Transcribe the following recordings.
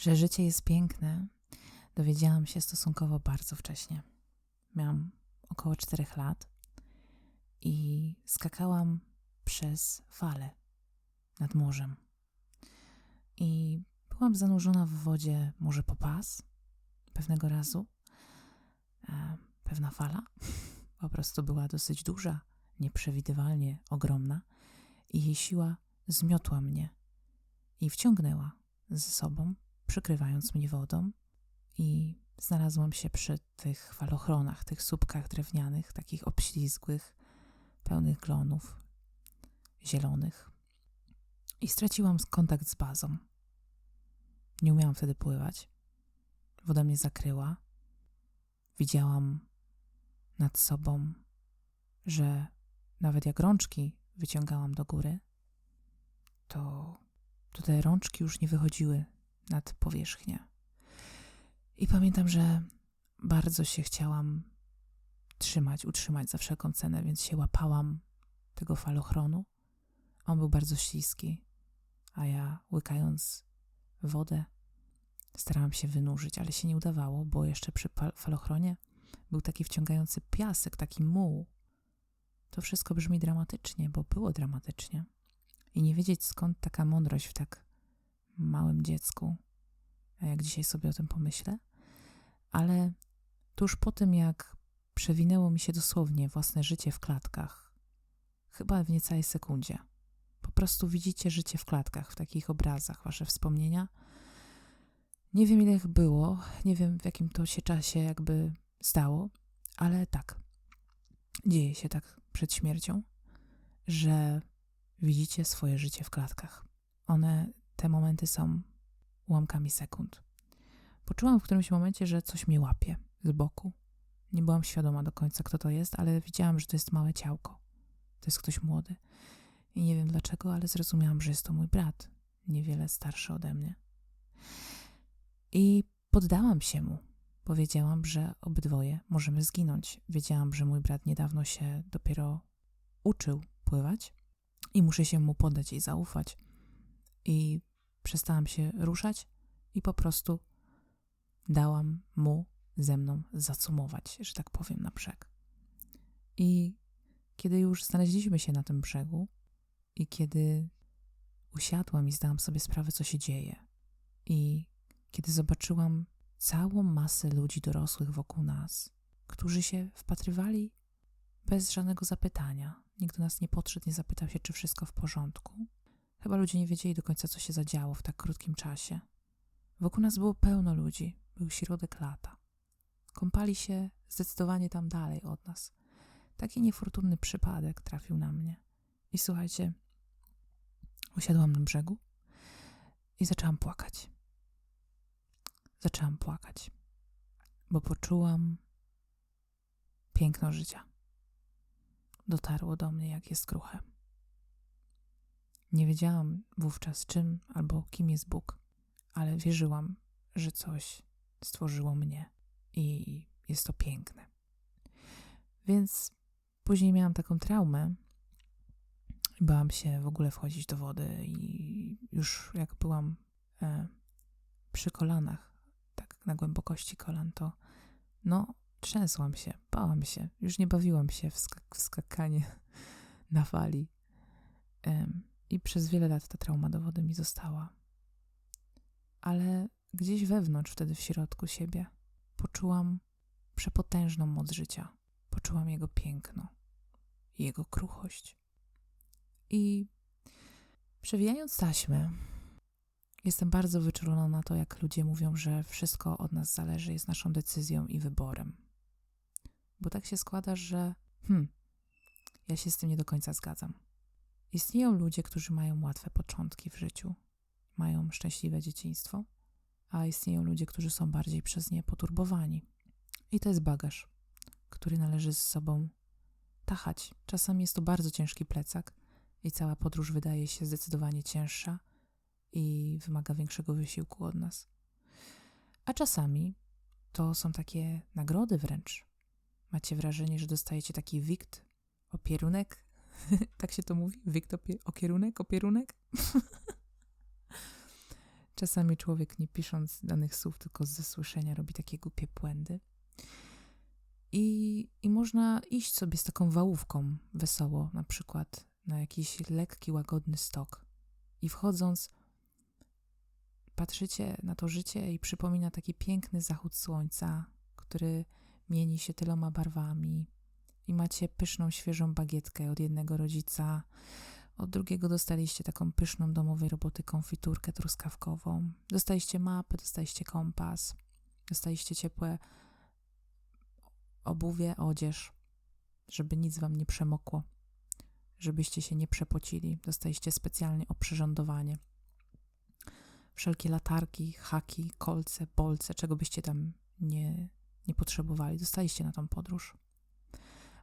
Że życie jest piękne, dowiedziałam się stosunkowo bardzo wcześnie. Miałam około 4 lat i skakałam przez fale nad morzem. I byłam zanurzona w wodzie może po pas pewnego razu. E, pewna fala po prostu była dosyć duża, nieprzewidywalnie ogromna i jej siła zmiotła mnie i wciągnęła ze sobą, przykrywając mnie wodą i znalazłam się przy tych falochronach, tych słupkach drewnianych, takich obślizgłych, pełnych glonów zielonych. I straciłam kontakt z bazą. Nie umiałam wtedy pływać. Woda mnie zakryła. Widziałam nad sobą, że nawet jak rączki wyciągałam do góry, to, to te rączki już nie wychodziły nad powierzchnię. I pamiętam, że bardzo się chciałam trzymać, utrzymać za wszelką cenę, więc się łapałam tego falochronu. On był bardzo śliski, a ja łykając wodę starałam się wynurzyć, ale się nie udawało, bo jeszcze przy falochronie był taki wciągający piasek, taki muł. To wszystko brzmi dramatycznie, bo było dramatycznie. I nie wiedzieć skąd taka mądrość w tak małym dziecku, jak dzisiaj sobie o tym pomyślę. Ale tuż po tym, jak przewinęło mi się dosłownie własne życie w klatkach, chyba w niecałej sekundzie, po prostu widzicie życie w klatkach, w takich obrazach, wasze wspomnienia. Nie wiem, ile ich było, nie wiem, w jakim to się czasie jakby stało, ale tak, dzieje się tak przed śmiercią, że widzicie swoje życie w klatkach. One, te momenty są ułamkami sekund. Poczułam w którymś momencie, że coś mnie łapie z boku. Nie byłam świadoma do końca, kto to jest, ale widziałam, że to jest małe ciałko. To jest ktoś młody. I nie wiem dlaczego, ale zrozumiałam, że jest to mój brat, niewiele starszy ode mnie. I poddałam się mu. Powiedziałam, że obydwoje możemy zginąć. Wiedziałam, że mój brat niedawno się dopiero uczył pływać i muszę się mu poddać i zaufać. I przestałam się ruszać i po prostu dałam mu ze mną zacumować, że tak powiem, na brzeg. I kiedy już znaleźliśmy się na tym brzegu i kiedy usiadłam i zdałam sobie sprawę, co się dzieje, i kiedy zobaczyłam całą masę ludzi dorosłych wokół nas, którzy się wpatrywali bez żadnego zapytania. Nikt do nas nie podszedł, nie zapytał się, czy wszystko w porządku. Chyba ludzie nie wiedzieli do końca, co się zadziało w tak krótkim czasie. Wokół nas było pełno ludzi, był środek lata. Kąpali się zdecydowanie tam dalej od nas. Taki niefortunny przypadek trafił na mnie. I słuchajcie, usiadłam na brzegu i zaczęłam płakać. Zaczęłam płakać, bo poczułam piękno życia. Dotarło do mnie, jak jest kruche. Nie wiedziałam wówczas czym albo kim jest Bóg, ale wierzyłam, że coś stworzyło mnie i jest to piękne. Więc później miałam taką traumę. Bałam się w ogóle wchodzić do wody i już jak byłam e, przy kolanach, tak na głębokości kolan, to no trzęsłam się, bałam się. Już nie bawiłam się w, skak w skakanie na fali. E, I przez wiele lat ta trauma do wody mi została. Ale gdzieś wewnątrz, wtedy w środku siebie, poczułam przepotężną moc życia. Poczułam jego piękno, jego kruchość. I przewijając taśmę, jestem bardzo wyczulona na to, jak ludzie mówią, że wszystko od nas zależy, jest naszą decyzją i wyborem. Bo tak się składa, że hmm, ja się z tym nie do końca zgadzam. Istnieją ludzie, którzy mają łatwe początki w życiu, mają szczęśliwe dzieciństwo, a istnieją ludzie, którzy są bardziej przez nie poturbowani. I to jest bagaż, który należy z sobą tachać. Czasami jest to bardzo ciężki plecak i cała podróż wydaje się zdecydowanie cięższa i wymaga większego wysiłku od nas. A czasami to są takie nagrody wręcz. Macie wrażenie, że dostajecie taki wikt, opierunek, tak się to mówi? Wikt, opie, okierunek, opierunek? Czasami człowiek nie pisząc danych słów, tylko ze słyszenia robi takie głupie błędy. I, I można iść sobie z taką wałówką wesoło, na przykład na jakiś lekki, łagodny stok. I wchodząc, patrzycie na to życie i przypomina taki piękny zachód słońca, który mieni się tyloma barwami. I macie pyszną, świeżą bagietkę od jednego rodzica, od drugiego dostaliście taką pyszną domowej roboty konfiturkę truskawkową. Dostaliście mapę, dostaliście kompas, dostaliście ciepłe obuwie, odzież, żeby nic wam nie przemokło, żebyście się nie przepocili. Dostaliście specjalnie oprzyrządowanie. Wszelkie latarki, haki, kolce, bolce, czego byście tam nie, nie potrzebowali, dostaliście na tą podróż.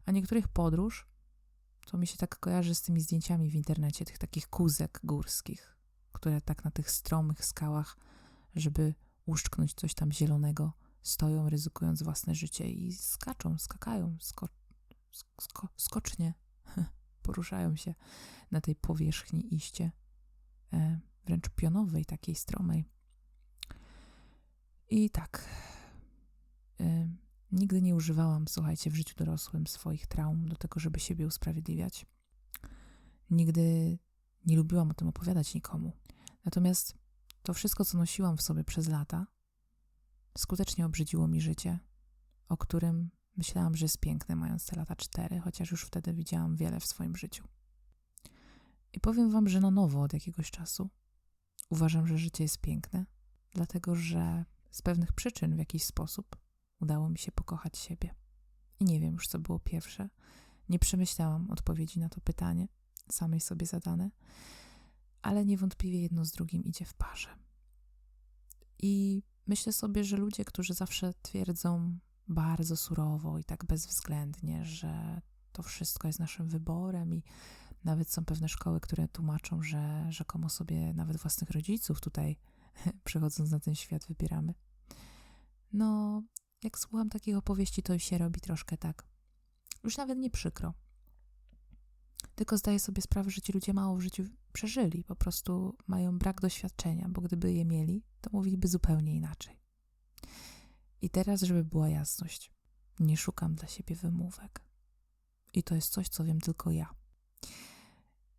A niektórych podróż? To mi się tak kojarzy z tymi zdjęciami w internecie, tych takich kuzek górskich, które tak na tych stromych skałach, żeby uszczknąć coś tam zielonego, stoją, ryzykując własne życie i skaczą, skakają, sko sko skocznie, poruszają się na tej powierzchni iście, e, wręcz pionowej, takiej stromej. I tak, e, nigdy nie używałam, słuchajcie, w życiu dorosłym swoich traum do tego, żeby siebie usprawiedliwiać. Nigdy nie lubiłam o tym opowiadać nikomu. Natomiast to wszystko, co nosiłam w sobie przez lata, skutecznie obrzydziło mi życie, o którym myślałam, że jest piękne, mając te lata cztery, chociaż już wtedy widziałam wiele w swoim życiu. I powiem Wam, że na nowo od jakiegoś czasu uważam, że życie jest piękne, dlatego że z pewnych przyczyn w jakiś sposób udało mi się pokochać siebie. I nie wiem już, co było pierwsze. Nie przemyślałam odpowiedzi na to pytanie, samej sobie zadane, ale niewątpliwie jedno z drugim idzie w parze. I myślę sobie, że ludzie, którzy zawsze twierdzą bardzo surowo i tak bezwzględnie, że to wszystko jest naszym wyborem i nawet są pewne szkoły, które tłumaczą, że rzekomo sobie nawet własnych rodziców tutaj przychodząc na ten świat wybieramy. No, jak słucham takich opowieści, to się robi troszkę tak. Już nawet nie przykro. Tylko zdaję sobie sprawę, że ci ludzie mało w życiu przeżyli, po prostu mają brak doświadczenia, bo gdyby je mieli, to mówiliby zupełnie inaczej. I teraz, żeby była jasność, nie szukam dla siebie wymówek. I to jest coś, co wiem tylko ja.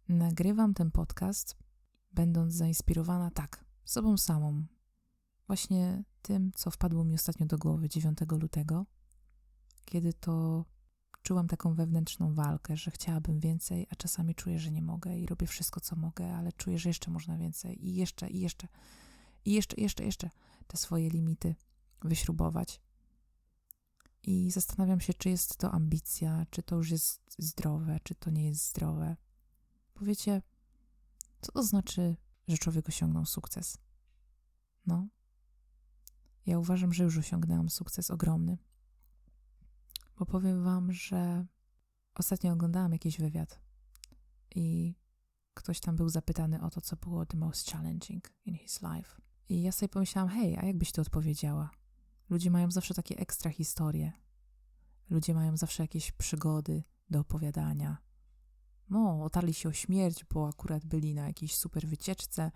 Nagrywam ten podcast, będąc zainspirowana tak, sobą samą. Właśnie tym, co wpadło mi ostatnio do głowy 9 lutego, kiedy to czułam taką wewnętrzną walkę, że chciałabym więcej, a czasami czuję, że nie mogę i robię wszystko, co mogę, ale czuję, że jeszcze można więcej i jeszcze, i jeszcze, i jeszcze, jeszcze, jeszcze te swoje limity wyśrubować. I zastanawiam się, czy jest to ambicja, czy to już jest zdrowe, czy to nie jest zdrowe. Powiecie, co to znaczy, że człowiek osiągnął sukces? No, ja uważam, że już osiągnęłam sukces ogromny. Bo powiem Wam, że ostatnio oglądałam jakiś wywiad i ktoś tam był zapytany o to, co było the most challenging in his life. I ja sobie pomyślałam, hej, a jakbyś to odpowiedziała? Ludzie mają zawsze takie ekstra historie. Ludzie mają zawsze jakieś przygody do opowiadania. No, otarli się o śmierć, bo akurat byli na jakiejś super wycieczce,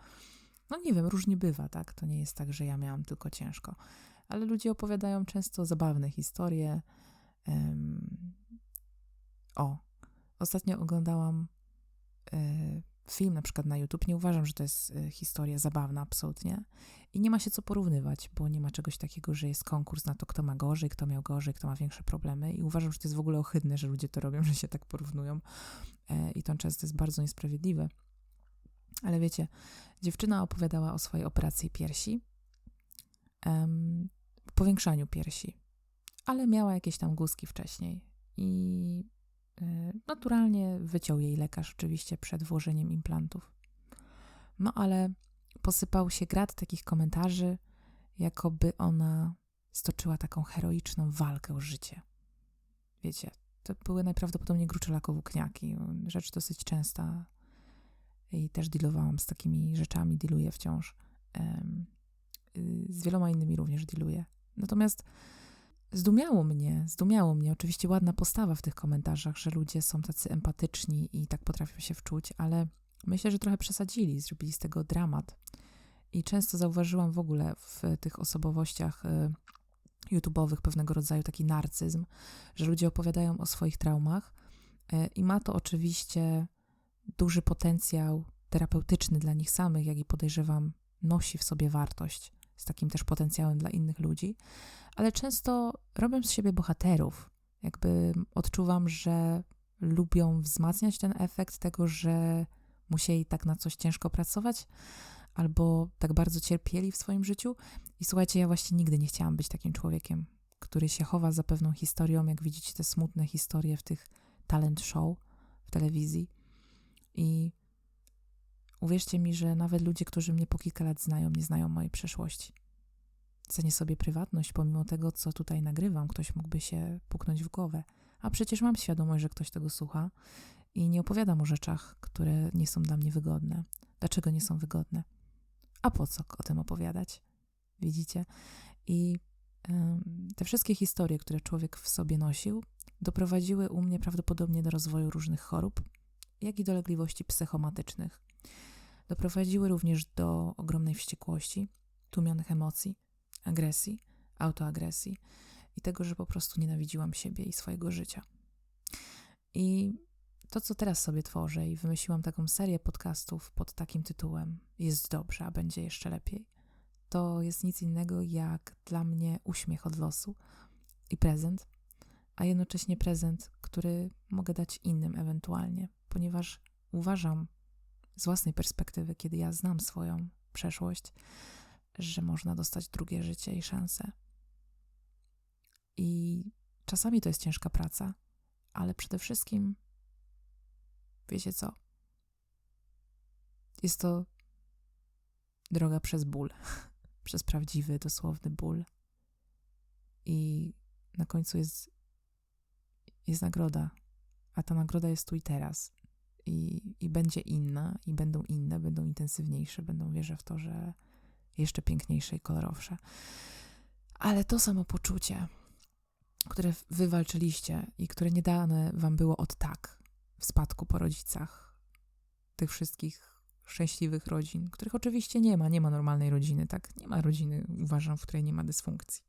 no nie wiem, różnie bywa, tak? To nie jest tak, że ja miałam tylko ciężko. Ale ludzie opowiadają często zabawne historie. Um, o, ostatnio oglądałam y, film na przykład na YouTube. Nie uważam, że to jest y, historia zabawna, absolutnie. I nie ma się co porównywać, bo nie ma czegoś takiego, że jest konkurs na to, kto ma gorzej, kto miał gorzej, kto ma większe problemy. I uważam, że to jest w ogóle ohydne, że ludzie to robią, że się tak porównują. E, I to często jest bardzo niesprawiedliwe. Ale wiecie, dziewczyna opowiadała o swojej operacji piersi, um, powiększaniu piersi, ale miała jakieś tam guzki wcześniej i y, naturalnie wyciął jej lekarz oczywiście przed włożeniem implantów. No ale posypał się grad takich komentarzy, jakoby ona stoczyła taką heroiczną walkę o życie. Wiecie, to były najprawdopodobniej gruczołako-włókniaki, rzecz dosyć częsta i też dealowałam z takimi rzeczami, dealuję wciąż. Z wieloma innymi również dealuję. Natomiast zdumiało mnie, zdumiało mnie, oczywiście ładna postawa w tych komentarzach, że ludzie są tacy empatyczni i tak potrafią się wczuć, ale myślę, że trochę przesadzili, zrobili z tego dramat. I często zauważyłam w ogóle w tych osobowościach y, YouTube'owych pewnego rodzaju taki narcyzm, że ludzie opowiadają o swoich traumach y, i ma to oczywiście duży potencjał terapeutyczny dla nich samych, jak i podejrzewam, nosi w sobie wartość z takim też potencjałem dla innych ludzi, ale często robią z siebie bohaterów. Jakby odczuwam, że lubią wzmacniać ten efekt tego, że musieli tak na coś ciężko pracować, albo tak bardzo cierpieli w swoim życiu. I słuchajcie, ja właśnie nigdy nie chciałam być takim człowiekiem, który się chowa za pewną historią, jak widzicie te smutne historie w tych talent show w telewizji. I uwierzcie mi, że nawet ludzie, którzy mnie po kilka lat znają, nie znają mojej przeszłości. Cenię sobie prywatność, pomimo tego, co tutaj nagrywam, ktoś mógłby się puknąć w głowę. A przecież mam świadomość, że ktoś tego słucha i nie opowiadam o rzeczach, które nie są dla mnie wygodne. Dlaczego nie są wygodne? A po co o tym opowiadać? Widzicie? I te wszystkie historie, które człowiek w sobie nosił, doprowadziły u mnie prawdopodobnie do rozwoju różnych chorób, jak i dolegliwości psychomatycznych. Doprowadziły również do ogromnej wściekłości, tłumionych emocji, agresji, autoagresji i tego, że po prostu nienawidziłam siebie i swojego życia. I to, co teraz sobie tworzę i wymyśliłam taką serię podcastów pod takim tytułem Jest dobrze, a będzie jeszcze lepiej, to jest nic innego jak dla mnie uśmiech od losu i prezent, a jednocześnie prezent, który mogę dać innym ewentualnie, ponieważ uważam z własnej perspektywy, kiedy ja znam swoją przeszłość, że można dostać drugie życie i szansę. I czasami to jest ciężka praca, ale przede wszystkim wiecie co? Jest to droga przez ból, przez prawdziwy, dosłowny ból. I na końcu jest, jest nagroda, a ta nagroda jest tu i teraz. I, I będzie inna, i będą inne, będą intensywniejsze, będą, wierzę w to, że jeszcze piękniejsze i kolorowsze. Ale to samo poczucie, które wywalczyliście i które nie dane wam było od tak w spadku po rodzicach, tych wszystkich szczęśliwych rodzin, których oczywiście nie ma, nie ma normalnej rodziny, tak? Nie ma rodziny, uważam, w której nie ma dysfunkcji.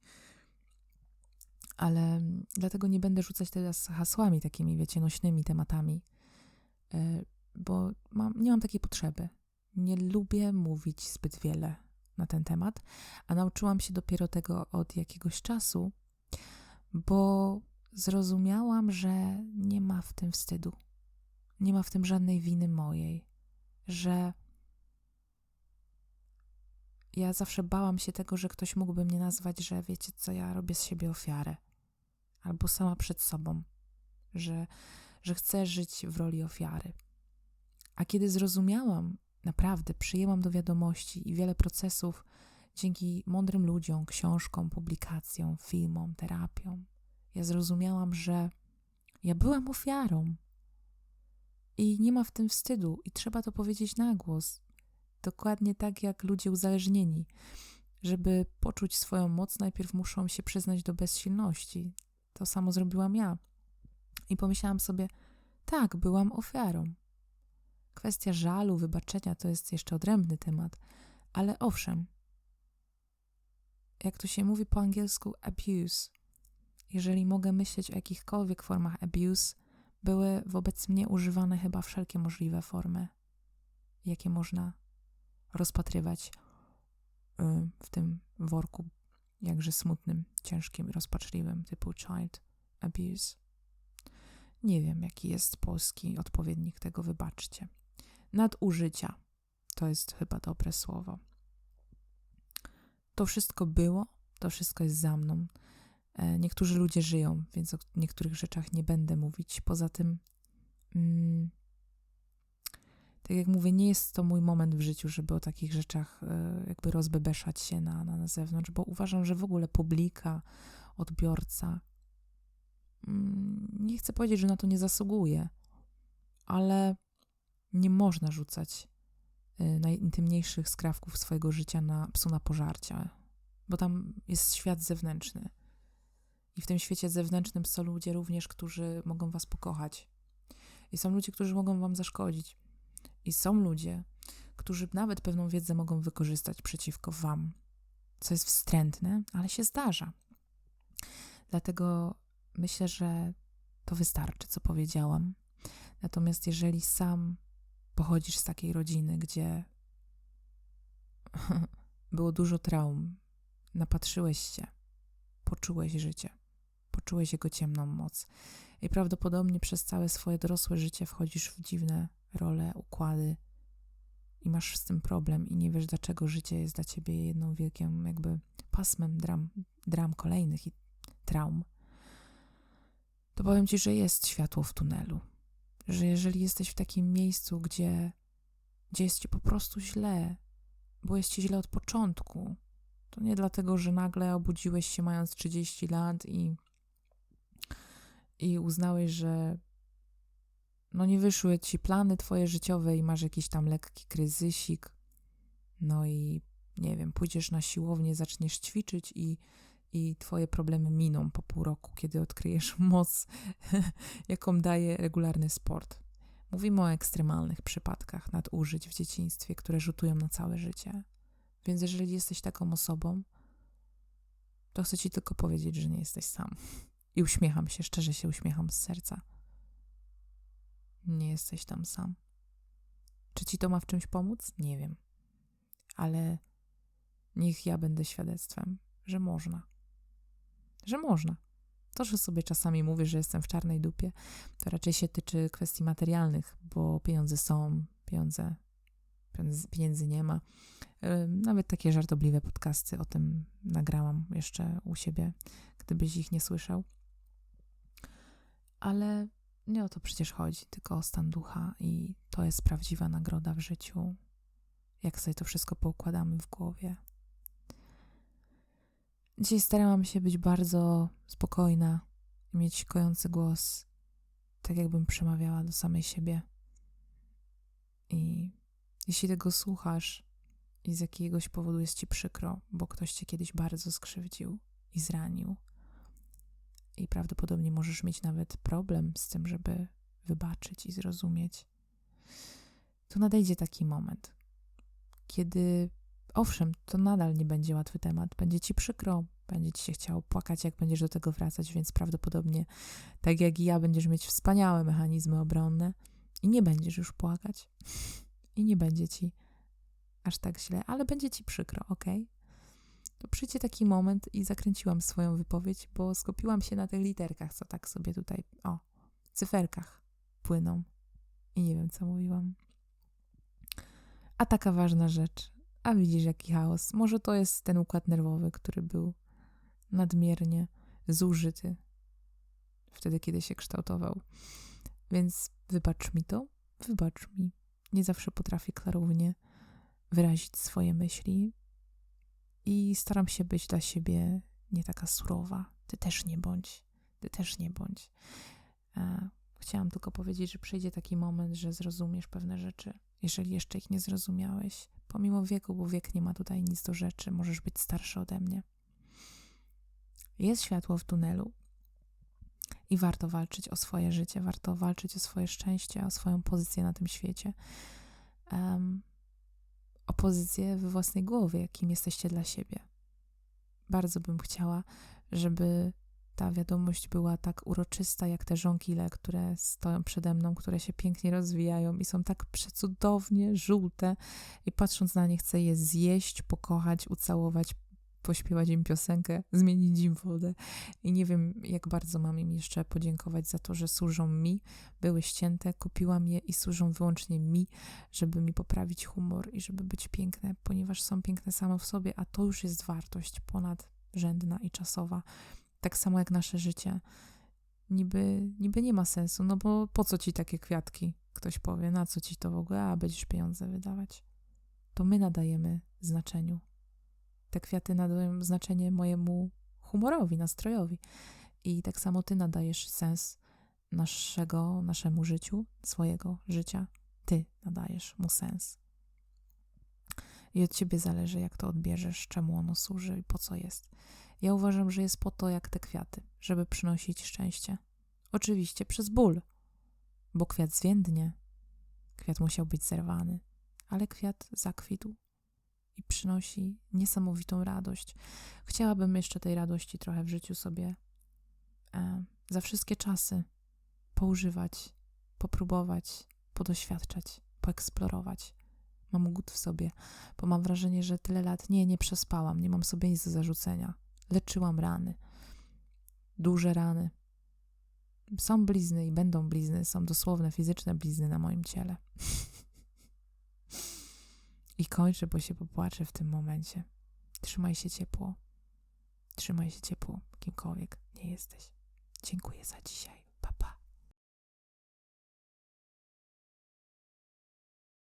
Ale dlatego nie będę rzucać teraz hasłami takimi, wiecie, nośnymi tematami, bo mam, nie mam takiej potrzeby. Nie lubię mówić zbyt wiele na ten temat, a nauczyłam się dopiero tego od jakiegoś czasu, bo zrozumiałam, że nie ma w tym wstydu. Nie ma w tym żadnej winy mojej, że ja zawsze bałam się tego, że ktoś mógłby mnie nazwać, że wiecie co, ja robię z siebie ofiarę, albo sama przed sobą, że, że chcę żyć w roli ofiary. A kiedy zrozumiałam, naprawdę przyjęłam do wiadomości i wiele procesów dzięki mądrym ludziom, książkom, publikacjom, filmom, terapiom, ja zrozumiałam, że ja byłam ofiarą. I nie ma w tym wstydu, i trzeba to powiedzieć na głos. Dokładnie tak jak ludzie uzależnieni. Żeby poczuć swoją moc, najpierw muszą się przyznać do bezsilności. To samo zrobiłam ja. I pomyślałam sobie, tak, byłam ofiarą. Kwestia żalu, wybaczenia to jest jeszcze odrębny temat, ale owszem, jak to się mówi po angielsku, abuse. Jeżeli mogę myśleć o jakichkolwiek formach abuse, były wobec mnie używane chyba wszelkie możliwe formy, jakie można rozpatrywać y, w tym worku jakże smutnym, ciężkim, rozpaczliwym typu child abuse. Nie wiem, jaki jest polski odpowiednik tego, wybaczcie. Nadużycia to jest chyba dobre słowo. To wszystko było, to wszystko jest za mną. E, niektórzy ludzie żyją, więc o niektórych rzeczach nie będę mówić. Poza tym, mm, tak jak mówię, nie jest to mój moment w życiu, żeby o takich rzeczach e, jakby rozbebeszać się na, na, na zewnątrz, bo uważam, że w ogóle publika, odbiorca, nie chcę powiedzieć, że na to nie zasługuje, ale nie można rzucać e, najintymniejszych skrawków swojego życia na psu na pożarcia, bo tam jest świat zewnętrzny i w tym świecie zewnętrznym są ludzie również, którzy mogą was pokochać. I są ludzie, którzy mogą wam zaszkodzić. I są ludzie, którzy nawet pewną wiedzę mogą wykorzystać przeciwko Wam, co jest wstrętne, ale się zdarza. Dlatego myślę, że to wystarczy, co powiedziałam. Natomiast jeżeli sam pochodzisz z takiej rodziny, gdzie było dużo traum, napatrzyłeś się, poczułeś życie, poczułeś jego ciemną moc i prawdopodobnie przez całe swoje dorosłe życie wchodzisz w dziwne role, układy i masz z tym problem i nie wiesz, dlaczego życie jest dla ciebie jedną wielką jakby pasmem dram, dram kolejnych i traum, to powiem ci, że jest światło w tunelu. Że jeżeli jesteś w takim miejscu, gdzie, gdzie jest ci po prostu źle, bo jest ci źle od początku, to nie dlatego, że nagle obudziłeś się mając 30 lat i, i uznałeś, że no nie wyszły ci plany twoje życiowe i masz jakiś tam lekki kryzysik, no i nie wiem, pójdziesz na siłownię, zaczniesz ćwiczyć i, i twoje problemy miną po pół roku, kiedy odkryjesz moc, jaką daje regularny sport. Mówimy o ekstremalnych przypadkach nadużyć w dzieciństwie, które rzutują na całe życie. Więc jeżeli jesteś taką osobą, to chcę ci tylko powiedzieć, że nie jesteś sam. I uśmiecham się, szczerze się uśmiecham z serca. Nie jesteś tam sam. Czy ci to ma w czymś pomóc? Nie wiem. Ale niech ja będę świadectwem, że można. Że można. To, że sobie czasami mówię, że jestem w czarnej dupie, to raczej się tyczy kwestii materialnych, bo pieniądze są, pieniądze, pieniędzy nie ma. Nawet takie żartobliwe podcasty o tym nagrałam jeszcze u siebie, gdybyś ich nie słyszał. Ale nie o to przecież chodzi, tylko o stan ducha i to jest prawdziwa nagroda w życiu. Jak sobie to wszystko poukładamy w głowie. Dzisiaj starałam się być bardzo spokojna mieć kojący głos, tak jakbym przemawiała do samej siebie. I jeśli tego słuchasz i z jakiegoś powodu jest ci przykro, bo ktoś cię kiedyś bardzo skrzywdził i zranił, i prawdopodobnie możesz mieć nawet problem z tym, żeby wybaczyć i zrozumieć, to nadejdzie taki moment, kiedy owszem, to nadal nie będzie łatwy temat, będzie ci przykro, będzie ci się chciało płakać, jak będziesz do tego wracać, więc prawdopodobnie, tak jak i ja, będziesz mieć wspaniałe mechanizmy obronne i nie będziesz już płakać i nie będzie ci aż tak źle, ale będzie ci przykro, ok? To przyjdzie taki moment i zakręciłam swoją wypowiedź, bo skupiłam się na tych literkach, co tak sobie tutaj, o, cyferkach płyną. I nie wiem, co mówiłam. A taka ważna rzecz. A widzisz, jaki chaos. Może to jest ten układ nerwowy, który był nadmiernie zużyty wtedy, kiedy się kształtował. Więc wybacz mi to, wybacz mi. Nie zawsze potrafię klarownie wyrazić swoje myśli i staram się być dla siebie nie taka surowa. Ty też nie bądź, ty też nie bądź. E, chciałam tylko powiedzieć, że przyjdzie taki moment, że zrozumiesz pewne rzeczy, jeżeli jeszcze ich nie zrozumiałeś. Pomimo wieku, bo wiek nie ma tutaj nic do rzeczy, możesz być starszy ode mnie. Jest światło w tunelu i warto walczyć o swoje życie, warto walczyć o swoje szczęście, o swoją pozycję na tym świecie. Um, o pozycję we własnej głowie, kim jesteście dla siebie. Bardzo bym chciała, żeby ta wiadomość była tak uroczysta, jak te żonkile, które stoją przede mną, które się pięknie rozwijają i są tak przecudownie żółte i patrząc na nie chcę je zjeść, pokochać, ucałować, pośpiewać im piosenkę, zmienić im wodę. I nie wiem, jak bardzo mam im jeszcze podziękować za to, że służą mi, były ścięte, kupiłam je i służą wyłącznie mi, żeby mi poprawić humor i żeby być piękne, ponieważ są piękne same w sobie, a to już jest wartość ponadrzędna i czasowa. Tak samo jak nasze życie. Niby, niby nie ma sensu, no bo po co ci takie kwiatki? Ktoś powie, na co ci to w ogóle, a będziesz pieniądze wydawać. To my nadajemy znaczeniu te kwiaty nadają znaczenie mojemu humorowi, nastrojowi. I tak samo ty nadajesz sens naszego, naszemu życiu, swojego życia. Ty nadajesz mu sens. I od ciebie zależy, jak to odbierzesz, czemu ono służy i po co jest. Ja uważam, że jest po to, jak te kwiaty, żeby przynosić szczęście. Oczywiście przez ból, bo kwiat zwiędnie. Kwiat musiał być zerwany, ale kwiat zakwitł i przynosi niesamowitą radość. Chciałabym jeszcze tej radości trochę w życiu sobie e, za wszystkie czasy poużywać, popróbować, podoświadczać, poeksplorować. Mam głód w sobie, bo mam wrażenie, że tyle lat nie, nie przespałam, nie mam sobie nic do zarzucenia. Leczyłam rany, duże rany. Są blizny i będą blizny, są dosłowne fizyczne blizny na moim ciele. I kończę, bo się popłaczę w tym momencie. Trzymaj się ciepło. Trzymaj się ciepło, kimkolwiek nie jesteś. Dziękuję za dzisiaj. Pa, pa.